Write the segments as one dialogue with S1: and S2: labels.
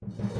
S1: Thank you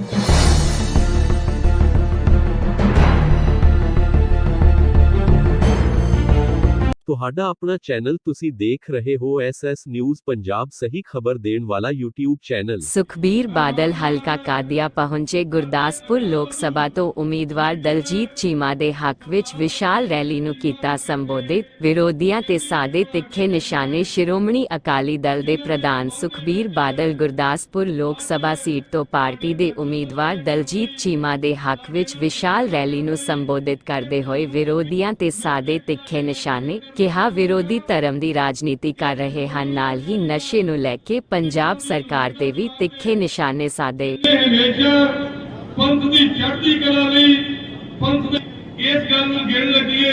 S1: ਤੁਹਾਡਾ ਆਪਣਾ channel ਤੁਸੀਂ ਦੇਖ ਰਹੇ ਹੋ ਐਸਐਸ ਨਿਊਜ਼ ਪੰਜਾਬ ਸਹੀ ਖਬਰ ਦੇਣ ਵਾਲਾ YouTube ਚੈਨਲ।
S2: ਸੁਖਬੀਰ ਬਾਦਲ ਹਲਕਾ ਕਾਦੀਆ ਪਹੁੰਚੇ ਗੁਰਦਾਸਪੁਰ ਲੋਕ ਸਭਾ ਤੋਂ ਉਮੀਦਵਾਰ ਦਲਜੀਤ ਚੀਮਾ ਦੇ ਹੱਕ ਵਿੱਚ ਵਿਸ਼ਾਲ ਰੈਲੀ ਨੂੰ ਕੀਤਾ ਸੰਬੋਧਿਤ। ਵਿਰੋਧੀਆਂ ਤੇ ਸਾਦੇ ਤਿੱਖੇ ਨਿਸ਼ਾਨੇ ਸ਼੍ਰੋਮਣੀ ਅਕਾਲੀ ਦਲ ਦੇ ਪ੍ਰਧਾਨ ਸੁਖਬੀਰ ਬਾਦਲ ਗੁਰਦਾਸਪੁਰ ਲੋਕ ਸਭਾ ਸੀਟ ਤੋਂ ਪਾਰਟੀ ਦੇ ਉਮੀਦਵਾਰ ਦਲਜੀਤ ਚੀਮਾ ਦੇ ਹੱਕ ਵਿੱਚ ਵਿਸ਼ਾਲ ਰੈਲੀ ਨੂੰ ਸੰਬੋਧਿਤ ਕਰਦੇ ਹੋਏ ਵਿਰੋਧੀਆਂ ਤੇ ਸਾਦੇ ਤਿੱਖੇ ਨਿਸ਼ਾਨੇ ਕਿਹਾ, ਵਿਰੋਧੀ ਧਰਮ ਦੀ ਰਾਜਨੀਤੀ ਕਰ ਰਹੇ ਹਨ। ਨਾਲ ਹੀ ਨਸ਼ੇ ਨੂੰ ਲੈ ਕੇ ਪੰਜਾਬ ਸਰਕਾਰ ਤੇ ਵੀ ਤਿੱਖੇ ਨਿਸ਼ਾਨੇ ਸਾਧੇ।
S3: ਪੰਥ ਦੀ ਚੜ੍ਹਦੀ ਕਲਾ ਲਈ ਪੰਥ ਇਸ ਗੱਲ ਨੂੰ ਗਿਣ ਲੱਗੀਏ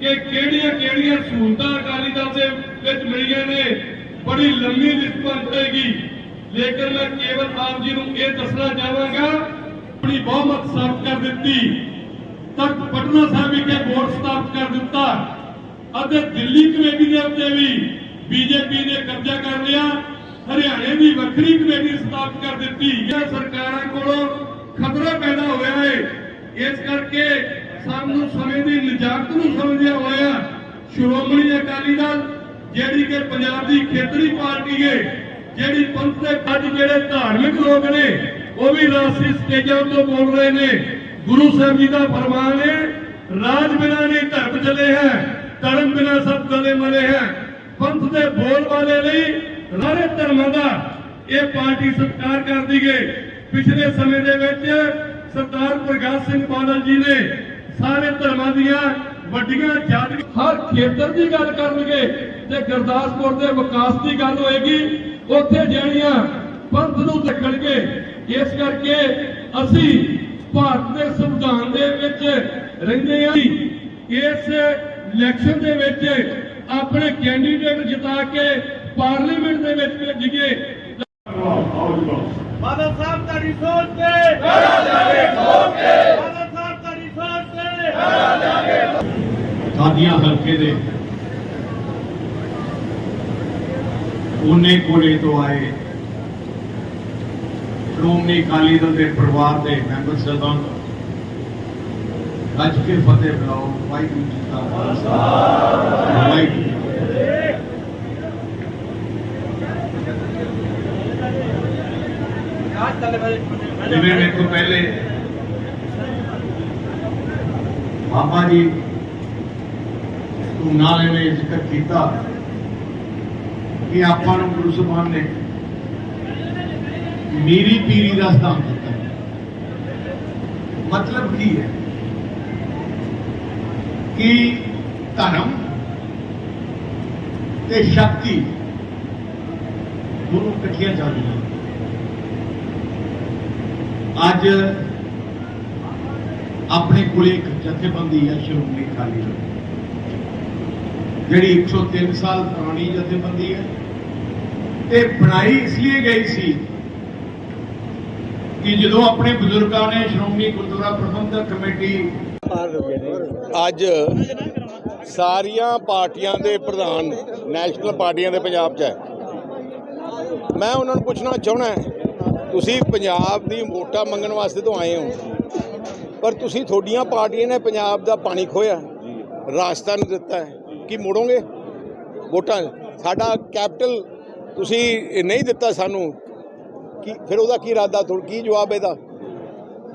S3: ਕਿ ਕਿਹੜੀਆਂ ਕਿਹੜੀਆਂ ਸਹੂਲਤਾਂ ਅਕਾਲੀ ਦਲ ਦੇ ਵਿੱਚ ਮਿਲੀਆਂ ਨੇ। ਬੜੀ ਲੰਮੀ ਲਿਸਟ ਬਣ ਜਾਏਗੀ। ਲੇਕਿਨ ਮੈਂ ਕੇਵਲ ਆਪ ਜੀ ਨੂੰ ਇਹ ਦੱਸਣਾ ਚਾਹਾਂਗਾ, ਆਪਣੀ ਬਹੁਮਤ ਸਾਬਤ ਕਰ ਦਿੱਤੀ। ਤਖਤ ਪਟਨਾ ਸਾਹਿਬ ਵਿਖੇ ਬੋਰਡ ਸਥਾਪਿਤ ਕਰ ਦਿੱਤਾ। ਅਤੇ ਦਿੱਲੀ ਕਮੇਟੀ ਦੇ ਉੱਤੇ ਵੀ ਬੀਜੇਪੀ ਨੇ ਕਬਜ਼ਾ ਕਰ ਲਿਆ। ਹਰਿਆਣੇ ਦੀ ਵੱਖਰੀ ਕਮੇਟੀ ਸਥਾਪਿਤ ਕਰ ਦਿੱਤੀ। ਇਹ ਸਰਕਾਰਾਂ ਕੋਲੋਂ ਖਤਰਾ ਪੈਦਾ ਹੋਇਆ ਹੈ ਇਸ ਕਰਕੇ ਸਾਨੂੰ ਸਮੇਂ ਦੀ ਨਿਜਾਤ ਨੂੰ ਸਮਝਿਆ ਹੋਇਆ ਸ਼੍ਰੋਮਣੀ ਅਕਾਲੀ ਦਲ, ਜਿਹੜੀ ਕਿ ਪੰਜਾਬ ਦੀ ਖੇਤਰੀ ਪਾਰਟੀ ਹੈ ਜਿਹੜੀ ਪੰਥ ਦੇ ਅੱਜ ਜਿਹੜੇ ਧਾਰਮਿਕ ਲੋਕ ਨੇ, ਉਹ ਵੀ ਰਾਸ਼ਟਰੀ ਸਟੇਜਾਂ ਤੋਂ ਬੋਲ ਰਹੇ ਨੇ। ਗੁਰੂ ਸਾਹਿਬ ਜੀ ਦਾ ਫਰਮਾਨ ਹੈ ਰਾਜ ਬਿਨਾ ਨਹੀਂ ਧਰਮ ਚਲੇ ਹੈ। ਧਰਮ ਬਿਨਾ ਸਭ ਗਲੇ ਮਲੇ ਹੈ। ਪੰਥ ਦੇ ਬੋਲ ਵਾਲੇ ਲਈ ਸਾਰੇ ਧਰਮਾਂ ਦਾ ਇਹ ਪਾਰਟੀ ਸਤਿਕਾਰ ਕਰਦੀ ਹੈ ਪਿਛਲੇ ਸਮੇਂ ਦੇ ਵਿੱਚ ਸਰਦਾਰ ਪ੍ਰਕਾਸ਼ ਸਿੰਘ ਬਾਦਲ ਜੀ ਨੇ ਸਾਰੇ ਧਰਮਾਂ ਦੀਆਂ ਵੱਡੀਆਂ ਜੱਜ ਹਰ ਖੇਤਰ ਦੀ ਗੱਲ ਕਰਨਗੇ ਤੇ ਗੁਰਦਾਸਪੁਰ ਦੇ ਵਿਕਾਸ ਦੀ ਗੱਲ ਹੋਏਗੀ। ਉੱਥੇ ਜਿਹੜੀਆਂ ਪੰਥ ਨੂੰ ਦੇਖਣਗੇ ਇਸ ਕਰਕੇ ਅਸੀਂ ਭਾਰਤ ਦੇ ਸੰਵਿਧਾਨ ਦੇ ਵਿੱਚ ਰਹਿੰਦੇ ਹਾਂ। ਇਸ ਇਲੈਕਸ਼ਨ ਦੇ ਵਿੱਚ ਆਪਣੇ ਕੈਂਡੀਡੇਟ ਜਿਤਾ ਕੇ ਪਾਰਲੀਮੈਂਟ ਦੇ ਵਿੱਚ ਭੇਜੀਏ
S4: ਬਾਦਲ ਸਾਹਿਬ ਤੁਹਾਡੀ ਸੋਚ ਤੇ। ਲੜਾ ਜਾਗੇ ਠੋਕ ਕੇ ਬਾਦਲ ਸਾਹਿਬ ਤੁਹਾਡੀ ਸੋਚ ਤੇ।
S3: ਸਾਡੀਆਂ ਹਲਕੇ ਦੇ ਉਹਨੇ ਕੋਲੇ ਤੋਂ ਆਏ ਸ਼੍ਰੋਮਣੀ ਅਕਾਲੀ ਦਲ ਦੇ ਪਰਿਵਾਰ ਦੇ ਮੈਂਬਰ ਸਾਹਿਬਾਨ ਗੱਜ ਕੇ ਫਤਿਹ ਬੁਲਾਓ ਵਾਹਿਗੁਰੂ ਜੀ ਕਾ ਖਾਲਸਾ ਵਾਹਿਗੁਰੂ ਜੀ ਕੀ ਫਤਿਹ। ਜਿਵੇਂ ਮੇਰੇ ਤੋਂ ਪਹਿਲੇ ਬਾਬਾ ਜੀ ਨਾਲੇ ਨੇ ਜ਼ਿਕਰ ਕੀਤਾ ਕਿ ਆਪਾਂ ਨੂੰ ਗੁਰੂ ਸਾਹਿਬਾਨ ਨੇ ਮੀਰੀ ਪੀਰੀ ਦਾ ਸਥਾਨ ਦਿੱਤਾ ਹੈ। ਮਤਲਬ ਕਿ ਧਰਮ ਤੇ ਸ਼ਕਤੀ ਦੋਨੋਂ ਇਕੱਠੀਆਂ ਚੱਲਦੀਆਂ ਅੱਜ ਆਪਣੇ ਕੋਲੇ ਇੱਕ ਜਥੇਬੰਦੀ ਹੈ ਸ਼੍ਰੋਮਣੀ ਅਕਾਲੀ ਦਲ। ਜਿਹੜੀ 103 ਸਾਲ ਪੁਰਾਣੀ ਜਥੇਬੰਦੀ ਹੈ। ਤੇ ਬਣਾਈ ਇਸ ਲਈ ਗਈ ਸੀ ਕਿ ਜਦੋਂ ਆਪਣੇ ਬਜ਼ੁਰਗਾਂ ਨੇ ਸ਼੍ਰੋਮਣੀ ਗੁਰਦੁਆਰਾ ਪ੍ਰਬੰਧਕ ਕਮੇਟੀ
S5: ਅੱਜ ਸਾਰੀਆਂ ਪਾਰਟੀਆਂ ਦੇ ਪ੍ਰਧਾਨ ਨੈਸ਼ਨਲ ਪਾਰਟੀਆਂ ਦੇ ਪੰਜਾਬ 'ਚ ਹੈ। ਮੈਂ ਉਹਨਾਂ ਨੂੰ ਪੁੱਛਣਾ ਚਾਹਣਾ ਤੁਸੀਂ ਪੰਜਾਬ ਦੀ ਵੋਟਾਂ ਮੰਗਣ ਵਾਸਤੇ ਤੋਂ ਆਏ ਹੋ, ਪਰ ਤੁਸੀਂ ਤੁਹਾਡੀਆਂ ਪਾਰਟੀਆਂ ਨੇ ਪੰਜਾਬ ਦਾ ਪਾਣੀ ਖੋਇਆ ਰਾਸਤਾ ਨਹੀਂ ਦਿੱਤਾ ਕੀ ਮੋੜੋਗੇ ਵੋਟਾਂ? ਸਾਡਾ ਕੈਪੀਟਲ ਤੁਸੀਂ ਨਹੀਂ ਦਿੱਤਾ ਸਾਨੂੰ। ਕੀ ਫਿਰ ਉਹਦਾ ਕੀ ਇਰਾਦਾ? ਤੁਹਾਡਾ ਕੀ ਜਵਾਬ ਇਹਦਾ?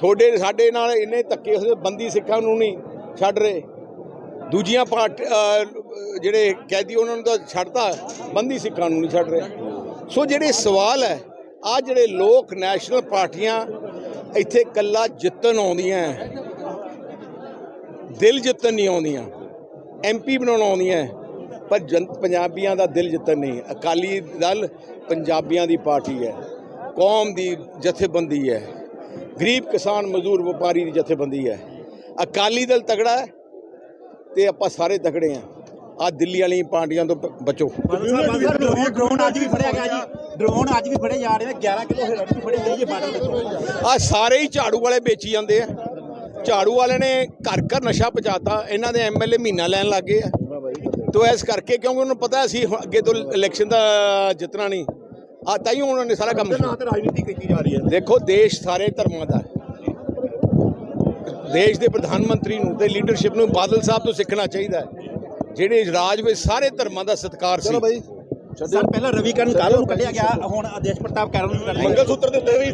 S5: ਤੁਹਾਡੇ ਸਾਡੇ ਨਾਲ ਇੰਨੇ ਧੱਕੇ ਹੋਏ, ਬੰਦੀ ਸਿੱਖਾਂ ਨੂੰ ਨਹੀਂ ਛੱਡ ਰਹੇ। ਦੂਜੀਆਂ ਪਾਰਟ ਜਿਹੜੇ ਕੈਦੀ ਉਹਨਾਂ ਨੂੰ ਤਾਂ ਛੱਡਤਾ, ਬੰਦੀ ਸਿੱਖਾਂ ਨੂੰ ਨਹੀਂ ਛੱਡ ਰਹੇ। ਸੋ ਜਿਹੜੇ ਸਵਾਲ ਹੈ ਆ ਜਿਹੜੇ ਲੋਕ ਨੈਸ਼ਨਲ ਪਾਰਟੀਆਂ ਇੱਥੇ ਕੱਲਾ ਜਿੱਤਣ ਆਉਂਦੀਆਂ ਹੈ। ਦਿਲ ਜਿੱਤਣ ਨਹੀਂ ਆਉਂਦੀਆਂ ਐਮਪੀ ਬਣਾਉਣ ਆਉਂਦੀਆਂ, ਪਰ ਜਨ, ਪੰਜਾਬੀਆਂ ਦਾ ਦਿਲ ਜਿੱਤਣ ਨਹੀਂ। ਅਕਾਲੀ ਦਲ ਪੰਜਾਬੀਆਂ ਦੀ ਪਾਰਟੀ ਹੈ, ਕੌਮ ਦੀ ਜਥੇਬੰਦੀ ਹੈ। ਗਰੀਬ ਕਿਸਾਨ ਮਜ਼ਦੂਰ ਵਪਾਰੀ ਦੀ ਜਥੇਬੰਦੀ ਹੈ। ਅਕਾਲੀ ਦਲ ਤਗੜਾ ਹੈ ਤੇ ਆਪਾਂ ਸਾਰੇ ਤਗੜੇ ਆ ਆ ਦਿੱਲੀ ਵਾਲੀਆਂ ਪਾਰਟੀਆਂ ਤੋਂ ਬਚੋ।
S6: ਡਰੋਨ ਅੱਜ ਵੀ ਫੜਿਆ ਗਿਆ ਜੀ। ਡਰੋਨ ਅੱਜ ਵੀ ਫੜੇ ਜਾ ਰਹੇ ਨੇ 11 ਕਿਲੋ ਹੀਰੋਇਨ ਵੀ ਫੜੀ ਗਈ ਜੀ ਬਾਰਡਰ
S5: ਆ ਸਾਰੇ ਹੀ ਝਾੜੂ ਵਾਲੇ ਵੇਚੀ ਜਾਂਦੇ ਆ। ਝਾੜੂ ਵਾਲੇ ਨੇ ਘਰ ਘਰ ਨਸ਼ਾ ਪਹੁੰਚਾਤਾ। ਇਹਨਾਂ ਦੇ ਐਮਐਲਏ ਮਹੀਨਾ ਲੈਣ ਲੱਗ ਗਏ ਆ। ਤੋ ਇਸ ਕਰਕੇ ਕਿਉਂਕਿ ਉਹਨੂੰ ਪਤਾ ਸੀ ਅੱਗੇ ਤੋਂ ਇਲੈਕਸ਼ਨ ਦਾ ਜਿੱਤਣਾ ਨਹੀਂ। ਆ ਤਾਈਓ ਉਹਨਾਂ ਨੇ ਸਾਰਾ ਕੰਮ
S6: ਨਾਂ ਤੇ ਰਾਜਨੀਤੀ ਕੀਤੀ ਜਾ ਰਹੀ ਹੈ
S5: ਦੇਖੋ ਦੇਸ਼ ਸਾਰੇ ਧਰਮਾਂ ਦਾ ਹੈ। ਦੇਸ਼ ਦੇ ਪ੍ਰਧਾਨ ਮੰਤਰੀ ਨੂੰ ਤੇ ਲੀਡਰਸ਼ਿਪ ਨੂੰ ਬਾਦਲ ਸਾਹਿਬ ਤੋਂ ਸਿੱਖਣਾ ਚਾਹੀਦਾ ਹੈ। ਜਿਹੜੇ ਰਾਜ ਵਿੱਚ ਸਾਰੇ ਧਰਮਾਂ ਦਾ ਸਤਿਕਾਰ ਸੀ।
S6: ਸਰ ਪਹਿਲਾਂ ਰਵੀ ਕਰਨ ਕਾਲੂ ਨੂੰ ਕੱਢਿਆ ਗਿਆ। ਹੁਣ ਆਦੇਸ਼ ਪ੍ਰਤਾਪ ਕਾਲੂ ਨੂੰ ਕੱਢਿਆ ਗਿਆ
S5: ਮੰਗਲ ਸੂਤਰ ਦੇ ਉੱਤੇ ਵੀ